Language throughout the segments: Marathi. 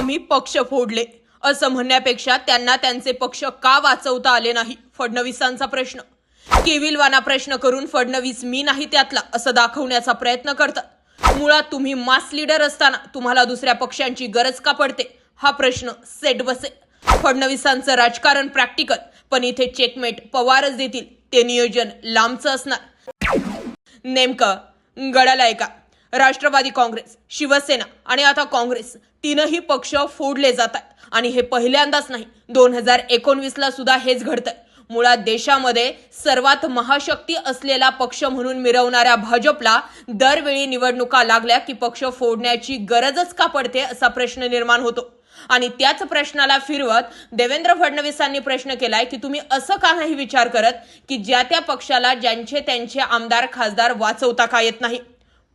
आम्ही पक्ष फोडले. असं म्हणण्यापेक्षा त्यांना त्यांचे पक्ष का वाचवता आले नाही? फडणवीसांचा प्रश्न. केविलवाना प्रश्न करून फडणवीस मी नाही त्यातला असं दाखवण्याचा प्रयत्न करतात. मुळात तुम्ही मास लीडर असताना तुम्हाला दुसऱ्या पक्षांची गरज का पडते? हा प्रश्न सेट बसे. फडणवीसांचं राजकारण प्रॅक्टिकल पण इथे चेकमेट पवारच देतील. ते नियोजन लांबचं असणार. नेमकं गडाला ऐका राष्ट्रवादी काँग्रेस शिवसेना आणि आता काँग्रेस तीनही पक्ष फोडले जात आहेत. आणि हे पहिल्यांदाच नाही दोन हजार एकोणवीसला सुद्धा हेच घडतंय. मुळात देशामध्ये सर्वात महाशक्ती असलेला पक्ष म्हणून मिरवणाऱ्या भाजपला दरवेळी निवडणुका लागल्या की पक्ष फोडण्याची गरजच का पडते असा प्रश्न निर्माण होतो. आणि त्याच प्रश्नाला फिरवत देवेंद्र फडणवीसांनी प्रश्न केलाय की तुम्ही असं का नाही विचार करत की ज्या त्या पक्षाला ज्यांचे त्यांचे आमदार खासदार वाचवता का येत नाही?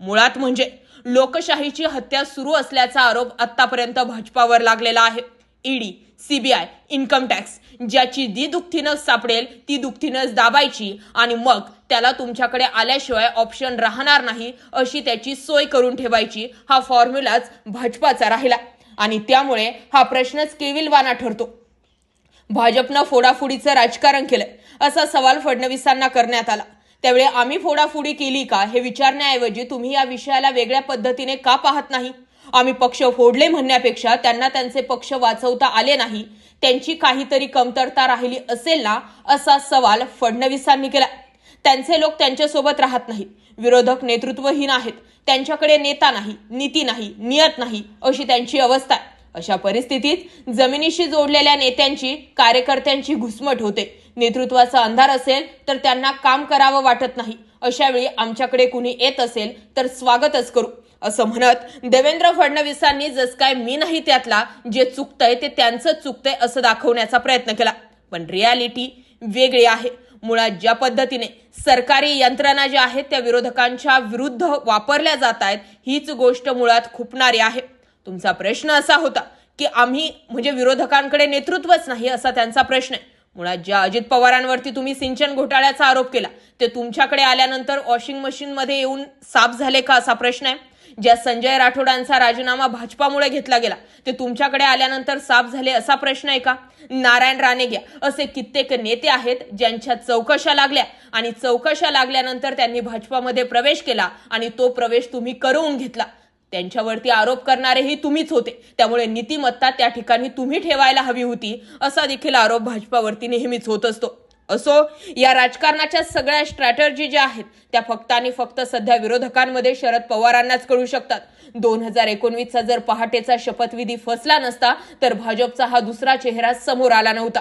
मुळात म्हणजे लोकशाहीची हत्या सुरू असल्याचा आरोप आतापर्यंत भाजपावर लागलेला आहे. ईडी सीबीआय इन्कम टॅक्स ज्याची जी दुःखीनं सापडेल ती दुःखीनंच दाबायची आणि मग त्याला तुमच्याकडे आल्याशिवाय ऑप्शन राहणार नाही अशी त्याची सोय करून ठेवायची हा फॉर्म्युलाच भाजपाचा राहिला. आणि त्यामुळे हा प्रश्नच केविलवाना ठरतो. भाजपनं फोडाफोडीचं राजकारण केलंय असा सवाल फडणवीसांना करण्यात आला. त्यावेळी आम्ही फोडाफोडी केली का हे विचारण्याऐवजी तुम्ही या विषयाला वेगळ्या पद्धतीने का पाहत नाही? आम्ही पक्ष फोडले म्हणण्यापेक्षा त्यांना त्यांचे पक्ष वाचवता आले नाही. त्यांची काहीतरी कमतरता राहिली असेल ना असा सवाल फडणवीसांनी केला. त्यांचे लोक त्यांच्यासोबत राहत नाहीत. विरोधक नेतृत्वहीन आहेत. त्यांच्याकडे नेता नाही नीती नाही नियत नाही अशी त्यांची अवस्था आहे. अशा परिस्थितीत जमिनीशी जोडलेल्या नेत्यांची कार्यकर्त्यांची घुसमट होते. नेतृत्वाचा अंधार असेल तर त्यांना काम करावं वाटत नाही. अशा वेळी आमच्याकडे कुणी येत असेल तर स्वागतच करू. असं म्हणत देवेंद्र फडणवीसांनी जस काय मी नाही त्यातला जे चुकतंय ते त्यांचं चुकतंय असं दाखवण्याचा प्रयत्न केला. पण रियालिटी वेगळी आहे. मुळात ज्या पद्धतीने सरकारी यंत्रणा ज्या आहेत त्या विरोधकांच्या विरुद्ध वापरल्या जात आहेत हीच गोष्ट मुळात खुपणारी आहे. तुमचा प्रश्न असा होता की आम्ही म्हणजे विरोधकांकडे नेतृत्वच नाही असा त्यांचा प्रश्न आहे. मुळात ज्या अजित पवारांवरती तुम्ही सिंचन घोटाळ्याचा आरोप केला ते तुमच्याकडे आल्यानंतर वॉशिंग मशीनमध्ये येऊन साफ झाले का असा प्रश्न आहे? ज्या संजय राठोडांचा राजीनामा भाजपामुळे घेतला गेला ते तुमच्याकडे आल्यानंतर साफ झाले असा प्रश्न आहे का? नारायण राणे घ्या असे कित्येक नेते आहेत ज्यांच्या चौकशा लागल्या आणि चौकशा लागल्यानंतर त्यांनी भाजपामध्ये प्रवेश केला आणि तो प्रवेश तुम्ही करवून घेतला. त्यांच्यावरती आरोप करणारेही तुम्हीच होते. त्यामुळे नीतिमत्ता त्या ठिकाणी तुम्ही ठेवायला हवी होती असा देखील आरोप भाजपावरती नेहमीच होत असतो. असो या राजकारणाच्या सगळ्या स्ट्रॅटर्जी ज्या आहेत त्या फक्त आणि फक्त सध्या विरोधकांमध्ये शरद पवारांनाच कळू शकतात. दोन हजार एकोणवीसचा जर पहाटेचा शपथविधी फसला नसता तर भाजपचा हा दुसरा चेहरा समोर आला नव्हता.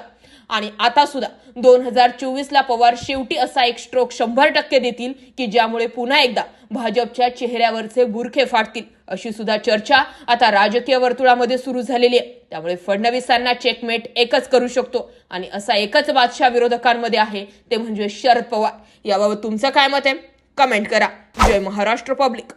आणि आता सुद्धा दोन हजार चोवीसला पवार शेवटी असा एक स्ट्रोक शंभर टक्के देतील की ज्यामुळे पुन्हा एकदा भाजपच्या चेहऱ्यावरचे बुरखे फाटतील अशी सुद्धा चर्चा आता राजकीय वर्तुळामध्ये सुरू झालेली आहे. त्यामुळे फडणवीसांना चेकमेट एकच करू शकतो. आणि असा एकच बादशाह विरोधकांमध्ये आहे ते म्हणजे शरद पवार. याबाबत तुमचं काय मत आहे? कमेंट करा. जय महाराष्ट्र पब्लिक